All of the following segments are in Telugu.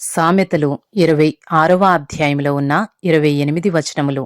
సామెతలు ఇరవై ఆరవ అధ్యాయంలో ఉన్న ఇరవై ఎనిమిది వచనములు.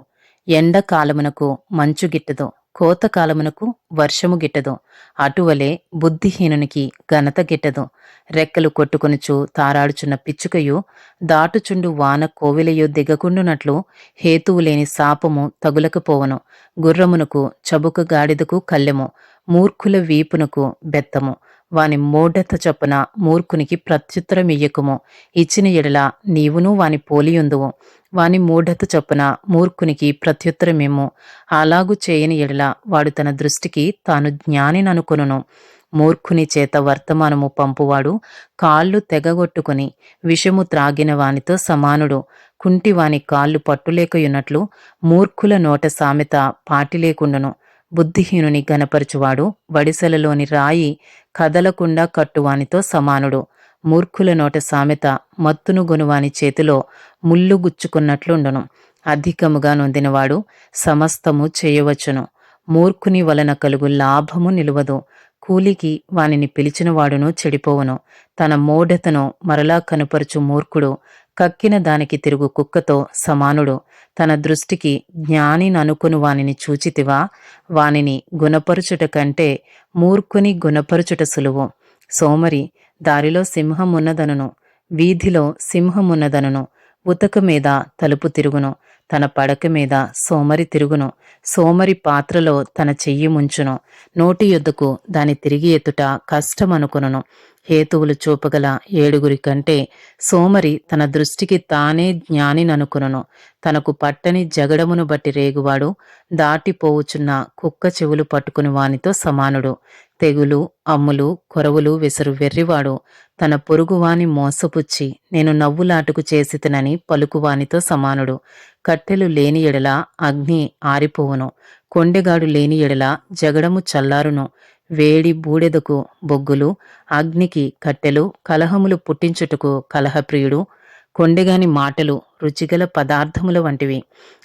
ఎండకాలమునకు మంచు గిట్టదు కోతకాలమునకు వర్షము గిట్టదు అటువలే బుద్ధిహీనునికి ఘనత గిట్టదు రెక్కలు కొట్టుకొనుచు తారాడుచున్న పిచ్చుకయు దాటుచుండు వాన కోవిలయు దిగకుండునట్లు హేతువు లేని శాపము తగులకపోవను. గుర్రమునకు చబుక గాడిదకు కళ్ళెము మూర్ఖుల వీపునకు బెత్తము. వాని మూఢత చొప్పున మూర్ఖునికి ప్రత్యుత్తరం ఇయ్యకుము. ఇచ్చిన ఎడల నీవును వాని పోలియుందువు. వాని మూఢత చొప్పున మూర్ఖునికి ప్రత్యుత్తరమేమో. అలాగు చేయని ఎడల వాడు తన దృష్టికి తాను జ్ఞానిననుకొనును. మూర్ఖుని చేత వర్తమానము పంపువాడు కాళ్ళు తెగగొట్టుకుని విషము త్రాగిన వానితో సమానుడు. కుంటివాని కాళ్ళు పట్టులేకయున్నట్లు మూర్ఖుల నోట సామెత పాటి లేకుండును బుద్ధిహీనుని గనపరచువాడు వడిసెలలోని రాయి కదలకుండా కట్టువానితో సమానుడు. మూర్ఖుల నోట సామెత మత్తును గొనువాని చేతిలో ముళ్ళు గుచ్చుకున్నట్లుండును. అధికముగా నొందినవాడు సమస్తము చేయవచ్చును. మూర్ఖుని వలన కలుగు లాభము నిలువదు. కూలికి వానిని పిలిచినవాడును చెడిపోవును. తన మూఢతను మరలా కనుపరుచు మూర్ఖుడు కక్కిన దానికి తిరుగు కుక్కతో సమానుడు. తన దృష్టికి జ్ఞాని ననుకును వానిని చూచితివా? వానిని గుణపరుచుట కంటే మూర్ఖుని గుణపరుచుట సులువు. సోమరి దారిలో సింహమున్నదనును. వీధిలో సింహమున్నదనును. ఉతక మీద తలుపు తిరుగును. తన పడక మీద సోమరి తిరుగును. సోమరి పాత్రలో తన చెయ్యి ముంచును. నోటి యొద్దకు దాని తిరిగి ఎత్తుట కష్టమనుకును హేతువులు చూపగల ఏడుగురి కంటే సోమరి తన దృష్టికి తానే జ్ఞానిననుకును తనకు పట్టని జగడమును బట్టి రేగువాడు దాటిపోవుచున్న కుక్క చెవులు పట్టుకుని వానితో సమానుడు. తెగులు అమ్ములు కొరవులు విసురు వెర్రివాడు. తన పొరుగువాని మోసపుచ్చి నేను నవ్వులాటుకు చేసితనని పలుకువానితో సమానుడు. కట్టెలు లేని ఎడల అగ్ని ఆరిపోవును. కొండెగాడు లేని ఎడల జగడము చల్లారును. వేడి బూడెదకు బొగ్గులు అగ్నికి కట్టెలు కలహములు పుట్టించుటకు కలహప్రియుడు. కొండెగాని మాటలు రుచిగల పదార్థముల వంటివి.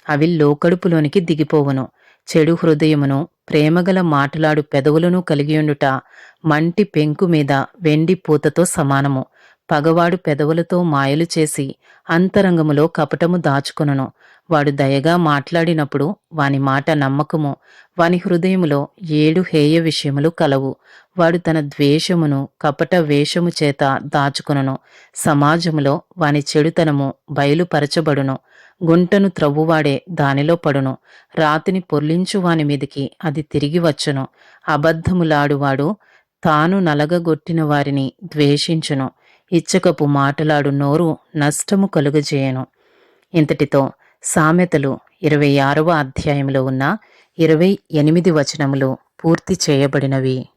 అవి లోకడుపులోనికి దిగిపోవును. చెడు హృదయమును ప్రేమగల మాటలాడు పెదవులను కలిగియుండుట మంటి పెంకు మీద వెండి పూతతో సమానము. పగవాడు పెదవులతో మాయలు చేసి అంతరంగములో కపటము దాచుకొనును. వాడు దయగా మాట్లాడినప్పుడు వాని మాట నమ్మకము. వాని హృదయములో ఏడు హేయ విషయములు కలవు. వాడు తన ద్వేషమును కపట వేషము చేత దాచుకొనును. సమాజములో వాని చెడుతనము బయలుపరచబడును. గుంటను త్రవ్వువాడే దానిలో పడును. రాతిని పొర్లించు వాని మీదికి అది తిరిగి వచ్చును. అబద్ధములాడువాడు తాను నలగగొట్టిన వారిని ద్వేషించును. ఇచ్చకపు మాటలాడు నోరు నష్టము కలుగజేయను. ఇంతటితో సామెతలు ఇరవై ఆరవ అధ్యాయంలో ఉన్న ఇరవై ఎనిమిది వచనములు పూర్తి చేయబడినవి.